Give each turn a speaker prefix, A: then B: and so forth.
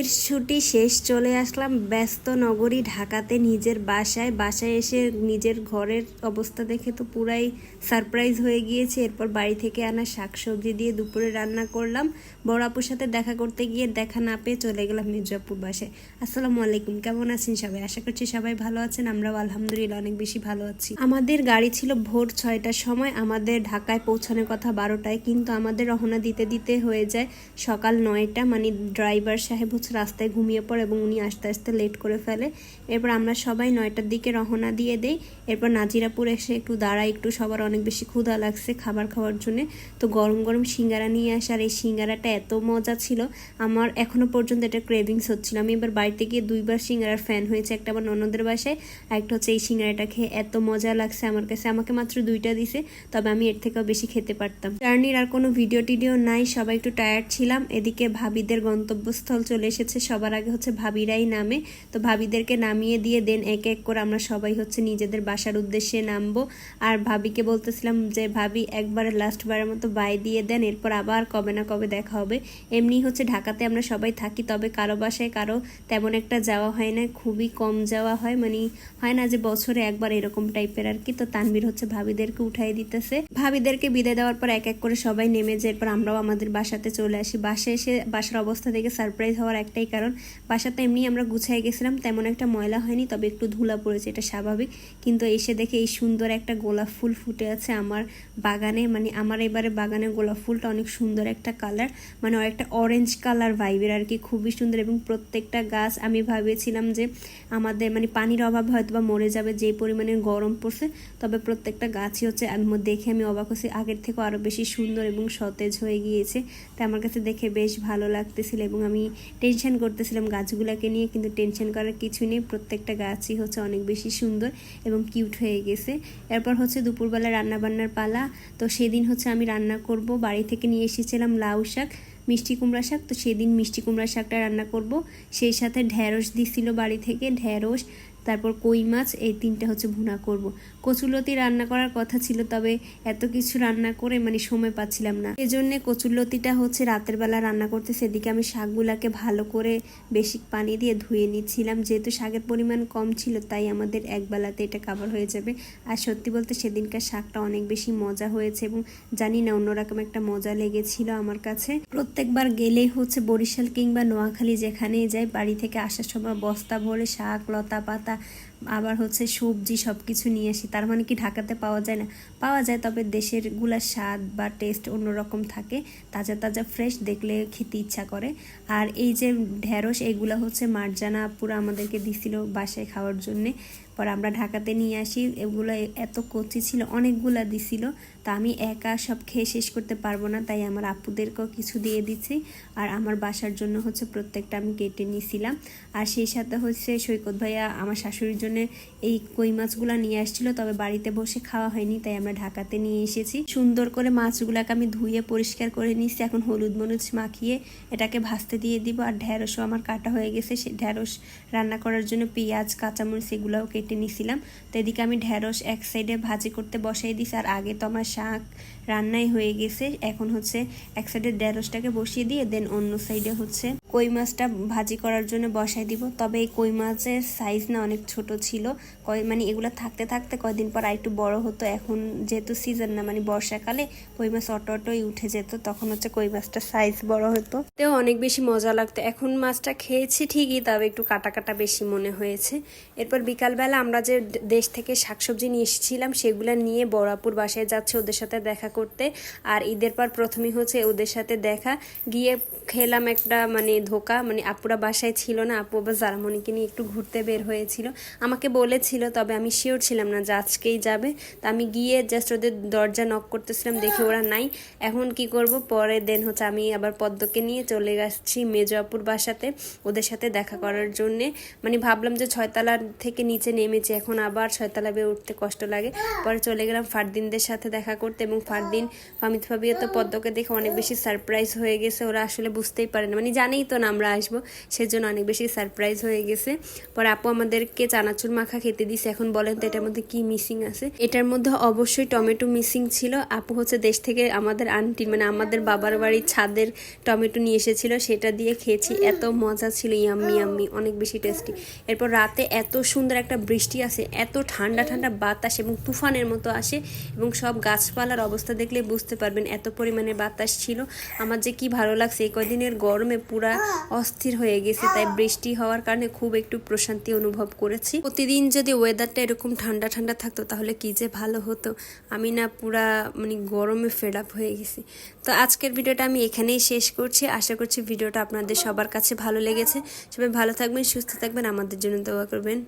A: এর ছুটি শেষ, চলে আসলাম ব্যস্ত নগরী ঢাকাতে নিজের বাসায়। বাসায় এসে নিজের ঘরের অবস্থা দেখে তো পুরাই সারপ্রাইজ হয়ে গিয়েছে। এরপর বাড়ি থেকে আনা শাকসবজি দিয়ে দুপুরে রান্না করলাম। বড় আপুর সাথে দেখা করতে গিয়ে দেখা না পেয়ে চলে গেলাম মির্জাপুর বাসায়। আসসালামু আলাইকুম, কেমন আছেন সবাই? আশা করছি সবাই ভালো আছেন, আমরাও আলহামদুলিল্লাহ অনেক বেশি ভালো আছি। আমাদের গাড়ি ছিল ভোর ছয়টার সময়, আমাদের ঢাকায় পৌঁছানোর কথা বারোটায়, কিন্তু আমাদের রহনা দিতে দিতে হয়ে যায় সকাল নয়টা। মানে ড্রাইভার সাহেব হচ্ছে রাস্তায় ঘুমিয়ে পড়ে এবং উনি আস্তে আস্তে লেট করে ফেলে। এরপর আমরা সবাই নয়টার দিকে রওনা দিয়ে দেই। এরপর নাজিরাপুর এসে একটু দাঁড়ায় একটু সবার অনেক বেশি ক্ষুধা লাগছে খাবার খাওয়ার জন্য। তো গরম গরম সিঙ্গারা নিয়ে আসে আর এই সিঙ্গারাটা এত মজা ছিল, আমার এখনও পর্যন্ত এটা ক্রেভিংস হচ্ছিল। আমি এবার বাড়িতে গিয়ে দুইবার সিঙ্গারার ফ্যান হয়েছে, একটা আমার ননদের বাসায়, আর একটা হচ্ছে এই সিঙ্গারাটা খেয়ে এত মজা লাগছে আমার কাছে। আমাকে মাত্র দুইটা দিছে, তবে আমি এর থেকেও বেশি খেতে পারতাম। জার্নির আর কোনো ভিডিও টিডিও নাই, সবাই একটু টায়ার্ড ছিলাম। এদিকে ভাবিদের গন্তব্যস্থল চলে এসেছে সবার আগে হচ্ছে ভাবিরাই নামে। তো ভাবিদেরকে নামিয়ে দিয়ে দেন এক এক করে আমরা সবাই হচ্ছে নিজেদের বাসার উদ্দেশ্যে নামবো। আর ভাবিকে বলতেছিলাম যে, ভাবি, একবার লাস্ট বারের মতো বাই দিয়ে দেন, এরপর আবার কবে না কবে দেখা হবে। এমনি হচ্ছে ঢাকাতে আমরা সবাই থাকি, তবে কারও বাসায় কারও তেমন একটা যাওয়া হয় না, খুবই কম যাওয়া হয়। মানে হয় না যে বছরে একবার এরকম টাইপের আর কি। তো তানবির হচ্ছে ভাবিদেরকে উঠাই দিতেছে। ভাবিদেরকে বিদায় দেওয়ার পর এক এক করে সবাই নেমে যায়। এরপর আমরাও আমাদের বাসাতে চলে আসি। বাসায় এসে বাসার অবস্থা দেখে সারপ্রাইজ হওয়ার একটাই কারণ। বাসাতে এমনি আমরা গুছাই গেছিলাম, তেমন একটা ময়লা হয়নি, তবে একটু ধুলা পড়েছে, এটা স্বাভাবিক। কিন্তু এসে দেখে এই সুন্দর একটা গোলাপ ফুল ফুটে আছে আমার বাগানে। মানে আমার এবারে বাগানে গোলাপ ফুলটা অনেক সুন্দর একটা কালার মানে একটা অরেঞ্জ কালার ভাইবের আর কি, খুবই সুন্দর। এবং প্রত্যেকটা গাছ আমি ভেবেছিলাম যে আমাদের মানে পানির অভাব হয়তো বা মরে যাবে, যে পরিমাণে গরম পড়ছে, তবে প্রত্যেকটা গাছই হচ্ছে দেখে আমি অবাক হচ্ছি, আগের থেকে আরও বেশি সুন্দর এবং সতেজ হয়ে গিয়েছে। তাই আমার কাছে দেখে বেশ ভালো লাগতেছিল এবং আমি টেনশন করতেছিলাম গাছগুলোকে নিয়ে, কিন্তু টেনশন করার কিছু নেই। প্রত্যেকটা গাছই হচ্ছে অনেক বেশি সুন্দর এবং কিউট হয়ে গেছে। এরপর হচ্ছে দুপুরবেলা রান্নাবান্নার পালা। তো সেদিন হচ্ছে আমি রান্না করব। বাড়ি থেকে নিয়ে এসেছিলাম লাউ শাক, মিষ্টি কুমড়া শাক। তো সেদিন মিষ্টি কুমড়া শাকটা রান্না করব। সেই সাথে ঢ্যাঁড়স দিছিল বাড়ি থেকে। ঢ্যাঁড়স তারপর কই মাছ, এই তিনটা হচ্ছে ভুনা করব। কচুলতি রান্না করার কথা ছিল, তবে এত কিছু রান্না করে মানে সময় পাচ্ছিলাম না। এজন্য কচুলতিটা হচ্ছে রাতের বেলা রান্না করতে সেদিকে আমি শাকগুলাকে ভালো করে বেশি পানি দিয়ে ধুয়ে নিচ্ছিলাম। যেহেতু শাকের পরিমাণ কম ছিল, তাই আমাদের এক বেলাতে এটা কাভার হয়ে যাবে। আর সত্যি বলতে সেদিনকার শাকটা অনেক বেশি মজা হয়েছে এবং জানি না, অন্যরকম একটা মজা লেগেছিল আমার কাছে। প্রত্যেকবার গেলেই হচ্ছে বরিশাল কিংবা নোয়াখালী যেখানেই যাই, বাড়ি থেকে আসার সময় বস্তা ভরে শাক লতা পাতা আবার হচ্ছে সবজি সব কিছু নিয়ে আসি, তার মানে কি ঢাকাতে পাওয়া যায় না? পাওয়া যায়, তবে দেশেরগুলার স্বাদ বা টেস্ট অন্যরকম থাকে, তাজা তাজা ফ্রেশ দেখলে খেতে ইচ্ছা করে। আর এই যে ঢ্যাঁড়স এইগুলো হচ্ছে মারজানা পুরো আমাদেরকে দিছিল বাসায় খাওয়ার জন্যে। পর আমরা ঢাকাতে নিয়ে আসি। এগুলো এত কচি ছিল, অনেকগুলা দিছিল। তা আমি একা সব খেয়ে শেষ করতে পারব না, তাই আমার আপুদেরকেও কিছু দিয়ে দিচ্ছি। আর আমার বাসার জন্য হচ্ছে প্রত্যেকটা আমি কেটে নিয়েছিলাম আর সেই সাথে হচ্ছে সৈকত ভাইয়া আমার শাশুড়ির জন্য এই কই মাছগুলো নিয়ে আসছিল, তবে বাড়িতে বসে খাওয়া হয়নি, তাই আমরা ঢাকাতে নিয়ে এসেছি। সুন্দর করে মাছগুলোকে আমি ধুয়ে পরিষ্কার করে নিচ্ছি, এখন হলুদ মরিচ মাখিয়ে এটাকে ভাজতে দিয়ে দিব। আর ঢ্যাঁড়সও আমার কাটা হয়ে গেছে, সে ঢ্যাঁড়স রান্না করার জন্য পেঁয়াজ, কাঁচামরিচ এগুলোও কেটে নিছিলাম। তো এদিকে আমি ঢ্যাঁড়স এক সাইডে ভাজি করতে বসাই দিছি, আর আগে তো আমার শাক রান্নাই হয়ে গেছে। এখন হচ্ছে এক সাইডে ঢ্যাঁড়সটাকে বসিয়ে দিয়ে, দেন অন্য সাইডে হচ্ছে কই মাছটা ভাজি করার জন্য বসাই দিব। তবে এই কই মাছের সাইজ না অনেক ছোট ছিল। কয় মানে এগুলো থাকতে থাকতে কয়দিন পর আর একটু বড় হতো। এখন যেহেতু সিজন না মানে বর্ষাকালে কই মাছ অটো অটোই উঠে যেত। তখন হচ্ছে কই মাছটার সাইজ বড় হতো। তেও অনেক বেশি মজা লাগতো। এখন মাছটা খেয়েছি ঠিকই, তবে একটু কাটা কাটা বেশি মনে হয়েছে। এরপর বিকালবেলা আমরা যে দেশ থেকে শাকসবজি নিয়ে এসেছিলাম, সেগুলো নিয়ে বড়াপুর বাসায় যাচ্ছে ওদের সাথে দেখা করতে। আর ঈদের পর প্রথমেই হচ্ছে ওদের সাথে দেখা। গিয়ে খেলাম একটা মানে ধোকা মানে আপুরা বাসায় ছিল না, আপু আবার জারামণিকে নিয়ে একটু ঘুরতে বের হয়েছিল। আমাকে বলেছিল, তবে আমি শিওর ছিলাম না যে আজকেই যাবে। তা আমি গিয়ে জাস্ট ওদের দরজা নক করতেছিলাম, দেখে ওরা নাই। এখন কি করব? পরে দেন হচ্ছে আমি আবার পদ্মকে নিয়ে চলে আসছি মেজো আপুর বাসাতে, ওদের সাথে দেখা করার জন্যে। মানে ভাবলাম যে ছয়তলা থেকে নিচে নেমেছি, এখন আবার ছয়তলা বেয়ে উঠতে কষ্ট লাগে। পরে চলে গেলাম ফারদিনদের সাথে দেখা করতে এবং ফারদিন ফামিদ ফাবিও তো পদ্মকে দেখে অনেক বেশি সারপ্রাইজ হয়ে গেছে, ওরা আসলে বুঝতেই পারে না। মানে জানেই তো না, আমরা আসব। সেজন্য অনেক বেশি সারপ্রাইজ হয়ে গেছে। পরে আপু আমাদেরকে চানাচুর মাখা খেতে দিছে। এখন বলেন তো, এটার মধ্যে কি মিসিং আছে? এটার মধ্যে অবশ্যই টমেটো মিসিং ছিল। আপু হচ্ছে দেশ থেকে আমাদের আন্টি মানে আমাদের বাবার বাড়ির ছাদের টমেটো নিয়ে এসেছিল। সেটা দিয়ে খেয়েছি। এত মজা ছিল ইয়াম্মি ইয়াম্মি অনেক বেশি টেস্টি এরপর রাতে এত সুন্দর একটা বৃষ্টি আসে, এত ঠান্ডা ঠান্ডা বাতাস এবং তুফানের মতো আসে এবং সব গাছপালার অবস্থা দেখলে বুঝতে পারবেন এত পরিমাণে বাতাস ছিল। আমার যে কি ভালো লাগছে, এই কদিনের গরমে পুরা অস্থির হয়ে গেছি তাই বৃষ্টি হওয়ার কারণে খুব একটু প্রশান্তি অনুভব করেছি। প্রতিদিন যদি ওয়েদারটা এরকম ঠান্ডা ঠান্ডা থাকতো তাহলে কি যে ভালো হতো? আমি না পুরা মানে গরমে ফেড আপ হয়ে গেছি। তো আজকের ভিডিওটা আমি এখানেই শেষ করছি। আশা করছি ভিডিওটা আপনাদের সবার কাছে ভালো লেগেছে। সবাই ভালো থাকবেন সুস্থ থাকবেন আমাদের জন্য দোয়া করবেন।